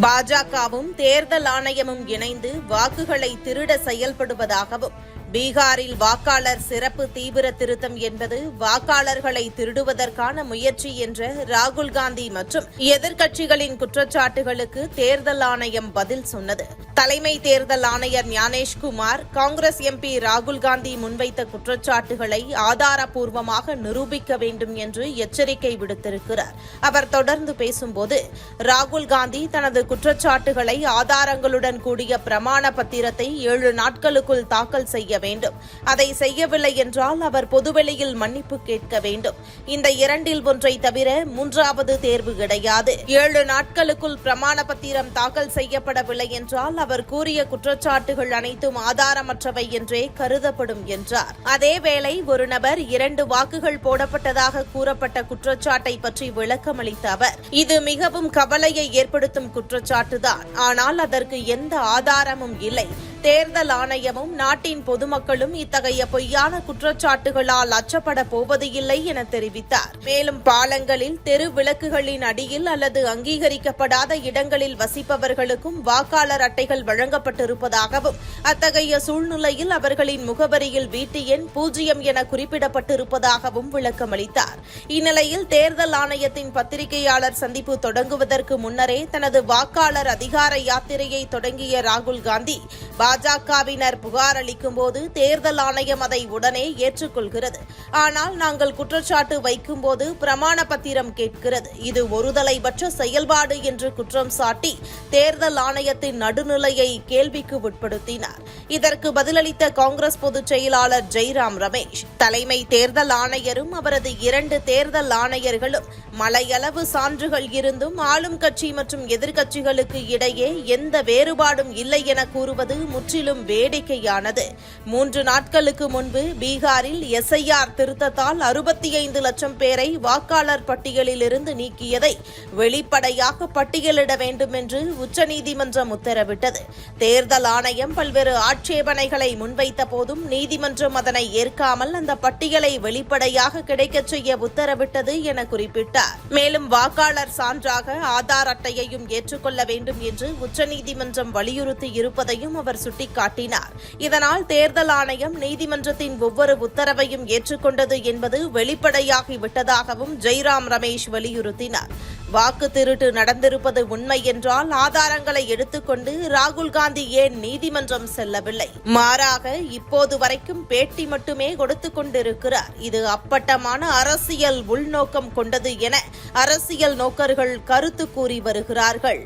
பாஜகவும் தேர்தல் ஆணையமும் இணைந்து வாக்குகளை திருட செயல்படுவதாகவும் பீகாரில் வாக்காளர் சிறப்பு தீவிர திருத்தம் என்பது வாக்காளர்களை திருடுவதற்கான முயற்சி என்ற ராகுல் காந்தி மற்றும் எதிர்க்கட்சிகளின் குற்றச்சாட்டுகளுக்கு தேர்தல் ஆணையம் பதில் சொன்னது. தலைமை தேர்தல் ஆணையர் ஞானேஷ்குமார் காங்கிரஸ் எம்பி ராகுல் காந்தி முன்வைத்த குற்றச்சாட்டுகளை ஆதாரப்பூர்வமாக நிரூபிக்க வேண்டும் என்று எச்சரிக்கை விடுத்திருக்கிறார். அவர் தொடர்ந்து பேசும்போது ராகுல் காந்தி தனது குற்றச்சாட்டுகளை ஆதாரங்களுடன் கூடிய பிரமாண பத்திரத்தை ஏழு நாட்களுக்குள் தாக்கல் செய்ய வேண்டும். அதை செய்யவில்லை என்றால் அவர் பொதுவெளியில் மன்னிப்பு கேட்க வேண்டும். இந்த இரண்டில் ஒன்றை தவிர மூன்றாவது தேர்வு கிடையாது. ஏழு நாட்களுக்குள் பிரமாண பத்திரம் தாக்கல் செய்யப்படவில்லை என்றால் அவர் கூறிய குற்றச்சாட்டுகள் அனைத்தும் ஆதாரமற்றவை என்றே கருதப்படும் என்றார். அதேவேளை ஒரு நபர் இரண்டு வாக்குகள் போடப்பட்டதாக கூறப்பட்ட குற்றச்சாட்டை பற்றி விளக்கமளித்த அவர் இது மிகவும் கவலையை ஏற்படுத்தும் குற்றச்சாட்டுதான். ஆனால் அதற்கு எந்த ஆதாரமும் இல்லை. தேர்தல் ஆணையமும் நாட்டின் பொது பொதுமக்களும் இத்தகைய பொய்யான குற்றச்சாட்டுகளால் அச்சப்பட போவதில்லை என தெரிவித்தார். மேலும் பாலங்களில் தெரு விளக்குகளின் அடியில் அல்லது அங்கீகரிக்கப்படாத இடங்களில் வசிப்பவர்களுக்கும் வாக்காளர் அட்டைகள் வழங்கப்பட்டிருப்பதாகவும் அத்தகைய சூழ்நிலையில் அவர்களின் முகவரியில் வீட்டு எண் பூஜ்ஜியம் என குறிப்பிடப்பட்டிருப்பதாகவும் விளக்கமளித்தார். இந்நிலையில் தேர்தல் ஆணையத்தின் பத்திரிகையாளர் சந்திப்பு தொடங்குவதற்கு முன்னரே தனது வாக்காளர் அதிகார யாத்திரையை தொடங்கிய ராகுல் காந்தி பாஜகவினர் புகார் அளிக்கும்போது தேர்தல் ஆணையம் அதை உடனே ஏற்றுக்கொள்கிறது. ஆனால் நாங்கள் குற்றச்சாட்டு வைக்கும்போது பிரமாண பத்திரம் கேட்கிறது. இது ஒருதலைபட்ச செயல்பாடு என்று குற்றம் சாட்டி தேர்தல் ஆணையத்தின் நடுநிலையை கேள்விக்கு உட்படுத்தினார். இதற்கு பதிலளித்த காங்கிரஸ் பொதுச் செயலாளர் ஜெய்ராம் ரமேஷ் தலைமை தேர்தல் ஆணையரும் அவரது இரண்டு தேர்தல் ஆணையர்களும் மலையளவு சான்றுகள் இருந்தும் ஆளும் கட்சி மற்றும் எதிர்க்கட்சிகளுக்கு இடையே எந்த வேறுபாடும் இல்லை என கூறுவது முற்றிலும் வேடிக்கையானது. மூன்று நாட்களுக்கு முன்பு பீகாரில் எஸ்ஐஆர் திருத்தத்தால் அறுபத்தி ஐந்து லட்சம் பேரை வாக்காளர் பட்டியலில் இருந்து நீக்கியதை வெளிப்படையாக பட்டியலிட வேண்டும் என்று உச்சநீதிமன்றம் உத்தரவிட்டது. தேர்தல் ஆணையம் பல்வேறு ஆட்சேபனைகளை முன்வைத்த போதும் நீதிமன்றம் அதனை ஏற்காமல் அந்த பட்டியலை வெளிப்படையாக கிடைக்கச் செய்ய உத்தரவிட்டது என குறிப்பிட்டார். மேலும் வாக்காளர் சான்றாக ஆதார் அட்டையையும் ஏற்றுக்கொள்ள வேண்டும் என்று உச்சநீதிமன்றம் வலியுறுத்தி இருப்பதையும் அவர் சுட்டிக்காட்டினார். இதனால் தேர்தல் ஆணையம் நீதிமன்றத்தின் ஒவ்வொரு உத்தரவையும் ஏற்றுக்கொண்டது என்பது வெளிப்படையாகிவிட்டதாகவும் ஜெய்ராம் ரமேஷ் வலியுறுத்தினார். வாக்கு திருட்டு நடந்திருப்பது உண்மை என்றால் ஆதாரங்களை எடுத்துக்கொண்டு ராகுல் காந்தி ஏன் நீதிமன்றம் செல்லவில்லை? மாறாக இப்போது வரைக்கும் பேட்டி மட்டுமே கொடுத்து கொண்டிருக்கிறார். இது அப்பட்டமான அரசியல் உள்நோக்கம் கொண்டது என அரசியல் நோக்கர்கள் கருத்து கூறி வருகிறார்கள்.